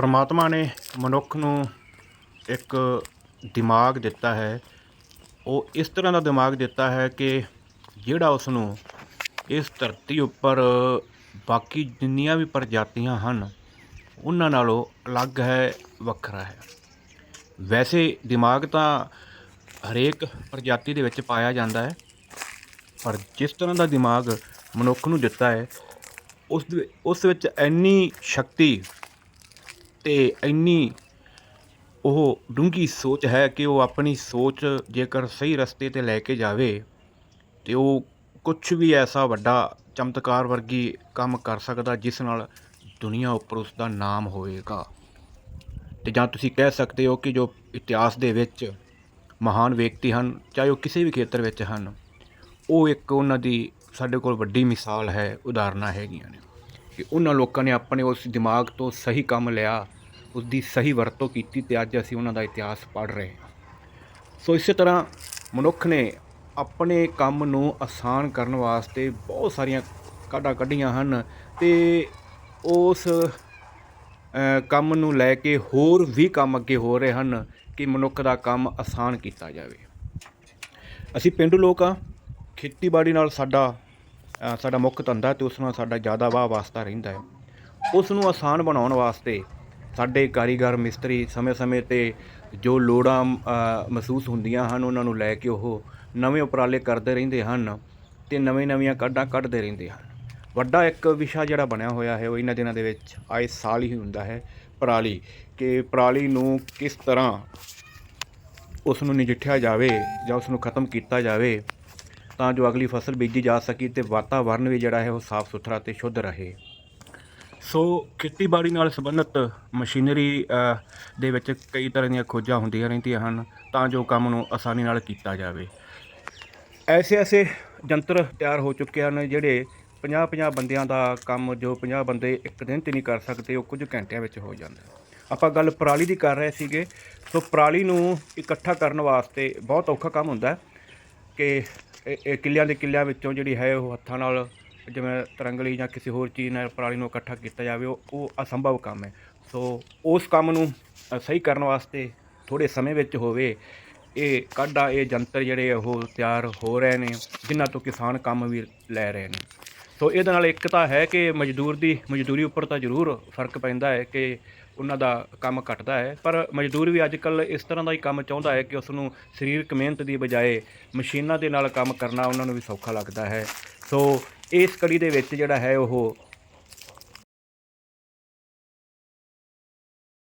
ਪਰਮਾਤਮਾ ਨੇ ਮਨੁੱਖ ਨੂੰ ਇੱਕ ਦਿਮਾਗ ਦਿੱਤਾ ਹੈ। ਉਹ ਇਸ ਤਰ੍ਹਾਂ ਦਾ ਦਿਮਾਗ ਦਿੱਤਾ ਹੈ ਕਿ ਜਿਹੜਾ ਉਸ ਨੂੰ ਇਸ ਧਰਤੀ ਉੱਪਰ ਬਾਕੀ ਜਿੰਨੀਆਂ ਵੀ ਪ੍ਰਜਾਤੀਆਂ ਹਨ, ਉਹਨਾਂ ਨਾਲੋਂ ਅਲੱਗ ਹੈ, ਵੱਖਰਾ ਹੈ। ਵੈਸੇ ਦਿਮਾਗ ਤਾਂ ਹਰੇਕ ਪ੍ਰਜਾਤੀ ਦੇ ਵਿੱਚ ਪਾਇਆ ਜਾਂਦਾ ਹੈ, ਪਰ ਜਿਸ ਤਰ੍ਹਾਂ ਦਾ ਦਿਮਾਗ ਮਨੁੱਖ ਨੂੰ ਦਿੱਤਾ ਹੈ, ਉਸ ਉਸ ਵਿੱਚ ਇੰਨੀ ਸ਼ਕਤੀ ਤੇ ਇੰਨੀ ਉਹ ਡੂੰਘੀ ਸੋਚ ਹੈ ਕਿ ਉਹ ਆਪਣੀ ਸੋਚ ਜੇਕਰ ਸਹੀ ਰਸਤੇ ਤੇ ਲੈ ਕੇ ਜਾਵੇ, ਤੇ ਉਹ ਕੁਝ ਵੀ ਐਸਾ ਵੱਡਾ ਚਮਤਕਾਰ ਵਰਗੀ ਕੰਮ ਕਰ ਸਕਦਾ ਜਿਸ ਨਾਲ ਦੁਨੀਆ ਉੱਪਰ ਉਸ ਦਾ ਨਾਮ ਹੋਵੇਗਾ। ਤੇ ਜਾਂ ਤੁਸੀਂ ਕਹਿ ਸਕਦੇ ਹੋ ਕਿ ਜੋ ਇਤਿਹਾਸ ਦੇ ਵਿੱਚ ਮਹਾਨ ਵਿਅਕਤੀ ਹਨ, ਚਾਹੇ ਉਹ ਕਿਸੇ ਵੀ ਖੇਤਰ ਵਿੱਚ ਹਨ, ਉਹ ਇੱਕ ਉਹਨਾਂ ਦੀ ਸਾਡੇ ਕੋਲ ਵੱਡੀ ਮਿਸਾਲ ਹੈ, ਉਦਾਹਰਨਾਂ ਹੈਗੀਆਂ ਨੇ। ਕਿ ਉਹਨਾਂ ਲੋਕਾਂ ਨੇ ਆਪਣੇ ਉਸ ਦਿਮਾਗ ਤੋਂ ਸਹੀ ਕੰਮ ਲਿਆ ਉਸ ਦੀ ਸਹੀ ਵਰਤੋਂ ਕੀਤੀ ਤੇ ਅੱਜ ਅਸੀਂ ਉਹਨਾਂ ਦਾ ਇਤਿਹਾਸ ਪੜ੍ਹ ਰਹੇ ਹਾਂ। ਸੋ ਇਸੇ ਤਰ੍ਹਾਂ ਮਨੁੱਖ ਨੇ ਆਪਣੇ ਕੰਮ ਨੂੰ ਆਸਾਨ ਕਰਨ ਵਾਸਤੇ ਬਹੁਤ ਸਾਰੀਆਂ ਕਾਢਾਂ ਕੱਢੀਆਂ ਹਨ ਤੇ ਉਸ ਕੰਮ ਨੂੰ ਲੈ ਕੇ ਹੋਰ ਵੀ ਕੰਮ ਅੱਗੇ ਹੋ ਰਹੇ ਹਨ ਕਿ ਮਨੁੱਖ ਦਾ ਕੰਮ ਆਸਾਨ ਕੀਤਾ ਜਾਵੇ। ਅਸੀਂ ਪਿੰਡੂ ਲੋਕ ਆ ਖੇਤੀਬਾੜੀ ਨਾਲ ਸਾਡਾ ਸਾਡਾ ਮੁੱਖ ਧੰਦਾ ਤੇ ਉਸ ਨਾਲ ਸਾਡਾ ਜ਼ਿਆਦਾ ਵਾਹ ਵਾਸਤਾ ਰਹਿੰਦਾ ਹੈ। ਉਸ ਨੂੰ ਆਸਾਨ ਬਣਾਉਣ ਵਾਸਤੇ ਸਾਡੇ ਕਾਰੀਗਰ ਮਿਸਤਰੀ ਸਮੇਂ-ਸਮੇਂ ਤੇ ਜੋ ਲੋੜਾਂ ਮਹਿਸੂਸ ਹੁੰਦੀਆਂ ਹਨ, ਉਹਨਾਂ ਨੂੰ ਲੈ ਕੇ ਉਹ ਨਵੇਂ ਉਪਰਾਲੇ ਕਰਦੇ ਰਹਿੰਦੇ ਹਨ ਤੇ ਨਵੇਂ-ਨਵੀਆਂ ਕੱਢਾਂ ਕੱਢਦੇ ਰਹਿੰਦੇ ਹਨ। ਵੱਡਾ ਇੱਕ ਵਿਸ਼ਾ ਜਿਹੜਾ ਬਣਿਆ ਹੋਇਆ ਹੈ, ਉਹ ਇਹਨਾਂ ਦਿਨਾਂ ਦੇ ਵਿੱਚ ਆਏ ਸਾਲ ਹੀ ਹੁੰਦਾ ਹੈ, ਪਰਾਲੀ। ਕਿ ਪਰਾਲੀ ਨੂੰ ਕਿਸ ਤਰ੍ਹਾਂ ਉਸ ਨੂੰ ਨਜਿੱਠਿਆ ਜਾਵੇ ਜਾਂ ਉਸ ਨੂੰ ਖਤਮ ਕੀਤਾ ਜਾਵੇ ਤਾਂ ਜੋ ਅਗਲੀ ਫਸਲ ਬੀਜੀ ਜਾ ਸਕੀ ਤੇ ਵਾਤਾਵਰਨ ਵੀ ਜਿਹੜਾ ਹੈ ਉਹ ਸਾਫ਼ ਸੁਥਰਾ ਤੇ ਸ਼ੁੱਧ ਰਹੇ। ਸੋ ਖੇਤੀਬਾੜੀ ਨਾਲ ਸੰਬੰਧਿਤ ਮਸ਼ੀਨਰੀ ਦੇ ਵਿੱਚ ਕਈ ਤਰ੍ਹਾਂ ਦੀਆਂ ਖੋਜਾਂ ਹੁੰਦੀਆਂ ਰਹਿੰਦੀਆਂ ਹਨ, ਤਾਂ ਜੋ ਕੰਮ ਨੂੰ ਆਸਾਨੀ ਨਾਲ ਕੀਤਾ ਜਾਵੇ। ਐਸੇ ਐਸੇ ਯੰਤਰ ਤਿਆਰ ਹੋ ਚੁੱਕੇ ਹਨ, ਜਿਹੜੇ 50-50 ਬੰਦਿਆਂ ਦਾ ਕੰਮ ਜੋ 50 ਬੰਦੇ ਇੱਕ ਦਿਨ 'ਤੇ ਨਹੀਂ ਕਰ ਸਕਦੇ, ਉਹ ਕੁਝ ਘੰਟਿਆਂ ਵਿੱਚ ਹੋ ਜਾਂਦਾ। ਆਪਾਂ ਗੱਲ ਪਰਾਲੀ ਦੀ ਕਰ ਰਹੇ ਸੀਗੇ। ਸੋ ਪਰਾਲੀ ਨੂੰ ਇਕੱਠਾ ਕਰਨ ਵਾਸਤੇ ਬਹੁਤ ਔਖਾ ਕੰਮ ਹੁੰਦਾ ਕਿ ਇਹ ਇਹ ਕਿੱਲਿਆਂ ਦੇ ਕਿੱਲਿਆਂ ਵਿੱਚੋਂ ਜਿਹੜੀ ਹੈ ਉਹ ਹੱਥਾਂ ਨਾਲ ਜਿਵੇਂ ਤਰੰਗਲੀ ਜਾਂ ਕਿਸੇ ਹੋਰ ਚੀਜ਼ ਨਾਲ ਪਰਾਲੀ ਨੂੰ ਇਕੱਠਾ ਕੀਤਾ ਜਾਵੇ, ਉਹ ਉਹ ਅਸੰਭਵ ਕੰਮ ਹੈ। ਸੋ ਉਸ ਕੰਮ ਨੂੰ ਸਹੀ ਕਰਨ ਵਾਸਤੇ ਥੋੜੇ ਸਮੇਂ ਵਿੱਚ ਹੋਵੇ, ਇਹ ਕਾਢਾ, ਇਹ ਯੰਤਰ ਜਿਹੜੇ ਉਹ ਤਿਆਰ ਹੋ ਰਹੇ ਨੇ, ਜਿਨ੍ਹਾਂ ਤੋਂ ਕਿਸਾਨ ਕੰਮ ਵੀ ਲੈ ਰਹੇ ਨੇ। ਸੋ ਇਹਦੇ ਨਾਲ ਇੱਕ ਤਾਂ ਹੈ ਕਿ ਮਜ਼ਦੂਰ ਦੀ, ਮਜ਼ਦੂਰੀ ਉੱਪਰ ਤਾਂ ਜ਼ਰੂਰ ਫ਼ਰਕ ਪੈਂਦਾ ਹੈ ਕਿ ਉਹਨਾਂ ਦਾ ਕੰਮ ਘਟਦਾ ਹੈ, ਪਰ ਮਜ਼ਦੂਰ ਵੀ ਅੱਜ ਕੱਲ ਇਸ ਤਰ੍ਹਾਂ ਦਾ ਹੀ ਕੰਮ ਚਾਹੁੰਦਾ ਹੈ ਕਿ ਉਸ ਨੂੰ ਸਰੀਰਕ ਮਿਹਨਤ ਦੀ ਬਜਾਏ ਮਸ਼ੀਨਾਂ ਦੇ ਨਾਲ ਕੰਮ ਕਰਨਾ ਉਹਨਾਂ ਨੂੰ ਵੀ ਸੌਖਾ ਲੱਗਦਾ ਹੈ। ਸੋ ਇਸ ਕੜੀ ਦੇ ਵਿੱਚ ਜਿਹੜਾ ਹੈ ਉਹ